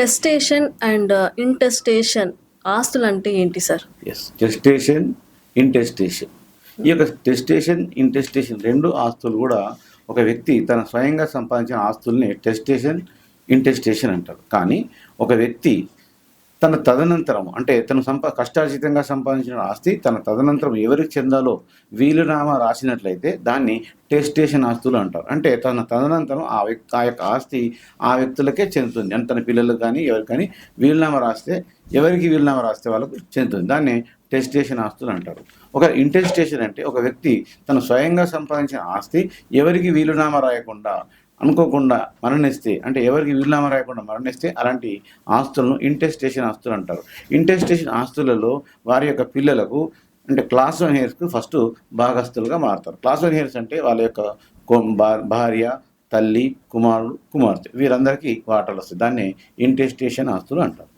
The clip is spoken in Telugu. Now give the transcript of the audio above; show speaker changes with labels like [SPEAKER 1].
[SPEAKER 1] టెస్టేషన్ అండ్ uh, ఇంటెస్టేషన్ ఆస్తులు అంటే ఏంటి సార్?
[SPEAKER 2] ఎస్ టెస్టేషన్ ఇంటెస్టేషన్ ఈ యొక్క టెస్టేషన్ ఇంటెస్టేషన్ రెండు ఆస్తులు కూడా ఒక వ్యక్తి తన స్వయంగా సంపాదించిన ఆస్తుల్ని టెస్టేషన్ ఇంటెస్టేషన్ అంటారు. కానీ ఒక వ్యక్తి తన తదనంతరం అంటే తను సంపా కష్టార్జితంగా సంపాదించిన ఆస్తి తన తదనంతరం ఎవరికి చెందాలో వీలునామా రాసినట్లయితే దాన్ని టెస్టేషన్ ఆస్తులు అంటారు. అంటే తన తదనంతరం ఆ వ్యక్తి ఆ యొక్క ఆస్తి ఆ వ్యక్తులకే చెందుతుంది. అంటే తన పిల్లలకు కానీ ఎవరికి కానీ వీలునామా రాస్తే ఎవరికి వీలునామా రాస్తే వాళ్ళకు చెందుతుంది. దాన్ని టెస్టేషన్ ఆస్తులు అంటారు. ఒక ఇంటెస్టేషన్ అంటే ఒక వ్యక్తి తను స్వయంగా సంపాదించిన ఆస్తి ఎవరికి వీలునామా రాయకుండా అనుకోకుండా మరణిస్తే అంటే ఎవరికి వీలునామా రాయకుండా మరణిస్తే అలాంటి ఆస్తులను ఇంటెస్టేషన్ ఆస్తులు అంటారు. ఇంటెస్టేషన్ ఆస్తులలో వారి యొక్క పిల్లలకు అంటే క్లాస్ వన్ హెయిర్స్కు ఫస్ట్ భాగస్తులుగా మారుతారు. క్లాస్ వన్ హెయిర్స్ అంటే వాళ్ళ యొక్క భా- భార్య తల్లి కుమారుడు కుమార్తె వీరందరికీ వాటాలు వస్తాయి. దాన్ని ఇంటెస్టేషన్ ఆస్తులు అంటారు.